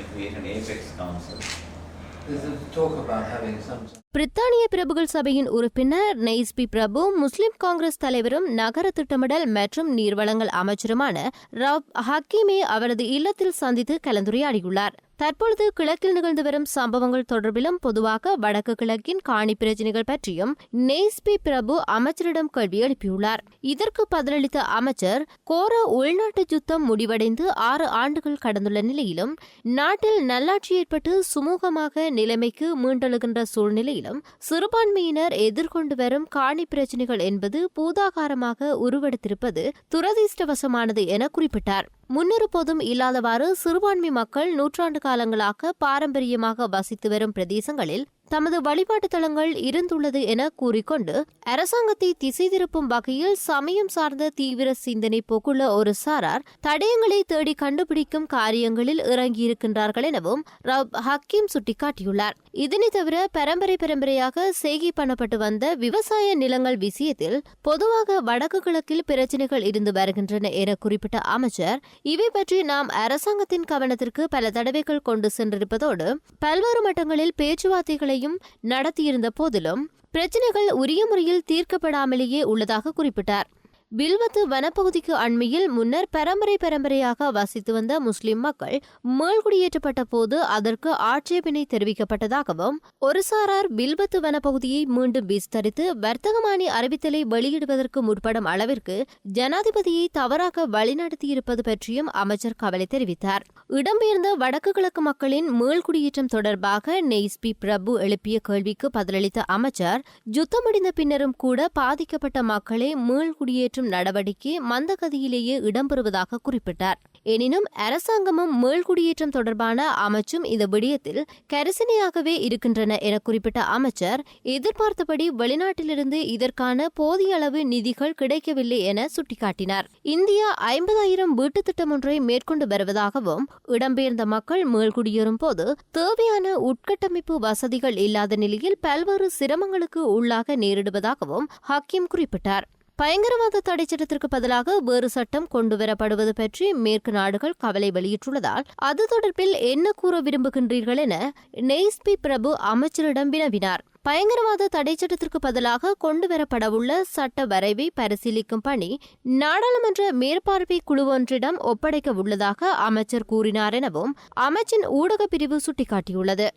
and create an apex council. There's a talk about having some. பிரித்தானிய பிரபுகள் சபையின் உறுப்பினர் நெய்ஸ்பி பிரபு முஸ்லிம் காங்கிரஸ் தலைவரும் நகர திட்டமிடல் மற்றும் நீர்வளங்கள் அமைச்சருமான ரவ் ஹக்கீமே அவரது இல்லத்தில் சந்தித்து கலந்துரையாடியுள்ளார். தற்பொழுது கிழக்கில் நிகழ்ந்து வரும் சம்பவங்கள் தொடர்பிலும் பொதுவாக வடக்கு கிழக்கின் காணி பிரச்சினைகள் பற்றியும் நெய்ஸ்பி பிரபு அமைச்சரிடம் கேள்வி எழுப்பியுள்ளார். இதற்கு பதிலளித்த அமைச்சர் கோர உள்நாட்டு யுத்தம் முடிவடைந்து ஆறு ஆண்டுகள் கடந்துள்ள நிலையிலும் நாட்டில் நல்லாட்சி ஏற்பட்டு சுமூகமாக நிலைமைக்கு மீண்டெழுகின்ற சூழ்நிலையிலும் சிறுபான்மையினர் எதிர்கொண்டு வரும் காணி பிரச்சினைகள் என்பது பூதாகாரமாக உருவெடுத்திருப்பது துரதிர்ஷ்டவசமானது என குறிப்பிட்டார். முன்னொருபோதும் இல்லாதவாறு சிறுபான்மை மக்கள் நூற்றாண்டு காலங்களாக பாரம்பரியமாக வசித்து வரும் பிரதேசங்களில் தமது வழிபாட்டு தலங்கள் இருந்துள்ளது என கூறிக்கொண்டு அரசாங்கத்தை திசை திருப்பும் வகையில் சமயம் சார்ந்த தீவிர சிந்தனை போக்குள்ள ஒரு சாரார் தடயங்களை தேடி கண்டுபிடிக்கும் காரியங்களில் இறங்கியிருக்கின்றார்கள் எனவும் ரப் ஹக்கீம் சுட்டிக்காட்டியுள்ளார். இதனை தவிர பரம்பரை பரம்பரையாக செய்கை பண்ணப்பட்டு வந்த விவசாய நிலங்கள் விஷயத்தில் பொதுவாக வடக்கு கிழக்கில் பிரச்சினைகள் இருந்து வருகின்றன என குறிப்பிட்ட அமைச்சர் இவை பற்றி நாம் அரசாங்கத்தின் கவனத்திற்கு பல தடவைகள் கொண்டு சென்றிருப்பதோடு பல்வேறு மட்டங்களில் பேச்சுவார்த்தைகளை பேச்சுவார்த்தைகளையும் நடத்தியிருந்த போதிலும் பிரச்சினைகள் உரிய முறையில் தீர்க்கப்படாமலேயே உள்ளதாக குறிப்பிட்டார். பில்வத்து வனப்பகுதிக்கு அண்மையில் முன்னர் பரம்பரை பரம்பரையாக வசித்து வந்த முஸ்லிம் மக்கள் மேல்குடியேற்றப்பட்ட போது அதற்கு ஆட்சேபனை தெரிவிக்கப்பட்டதாகவும் ஒரு சாரார் பில்வத்து வனப்பகுதியை மீண்டும் விஸ்தரித்து வர்த்தகமானி அறிவித்தலை வெளியிடுவதற்கு முற்படும் அளவிற்கு ஜனாதிபதியை தவறாக வழிநடத்தியிருப்பது பற்றியும் அமைச்சர் கவலை தெரிவித்தார். இடம்பெயர்ந்த வடக்கு கிழக்கு மக்களின் மேல்குடியேற்றம் தொடர்பாக நெய்ஸ்பி பிரபு எழுப்பிய கேள்விக்கு பதிலளித்த அமைச்சர் யுத்தமடைந்த பின்னரும் கூட பாதிக்கப்பட்ட மக்களை மாற்றும் நடவடிக்கை மந்தகதியிலேயே இடம்பெறுவதாக குறிப்பிட்டார். எனினும் அரசாங்கமும் மேல்குடியேற்றம் தொடர்பான அமைச்சும் இந்த விடயத்தில் கரிசனையாகவே இருக்கின்றன என குறிப்பிட்ட அமைச்சர் எதிர்பார்த்தபடி வெளிநாட்டிலிருந்து இதற்கான போதிய அளவு நிதிகள் கிடைக்கவில்லை என சுட்டிக்காட்டினார். இந்தியா ஐம்பதாயிரம் வீட்டுத் திட்டம் ஒன்றை மேற்கொண்டு வருவதாகவும் இடம்பெயர்ந்த மக்கள் மேல்குடியேறும் போது தேவையான உட்கட்டமைப்பு வசதிகள் இல்லாத நிலையில் பல்வேறு சிரமங்களுக்கு உள்ளாக நேரிடுவதாகவும் ஹக்கீம் குறிப்பிட்டார். பயங்கரவாத தடை சட்டத்திற்கு பதிலாக வேறு சட்டம் கொண்டுவரப்படுவது பற்றி மேற்கு நாடுகள் கவலை வெளியிட்டுள்ளதால் அது தொடர்பில் என்ன கூற விரும்புகின்றீர்கள் என நெய்ஸ்பி பிரபு அமைச்சரிடம் வினவினார். பயங்கரவாத தடை சட்டத்திற்கு பதிலாக கொண்டுவரப்படவுள்ள சட்ட வரைவை பரிசீலிக்கும் பணி நாடாளுமன்ற மேற்பார்வை குழு ஒன்றிடம் ஒப்படைக்க உள்ளதாக அமைச்சர் கூறினார் எனவும் அமைச்சின் ஊடகப் பிரிவு சுட்டிக்காட்டியுள்ளது.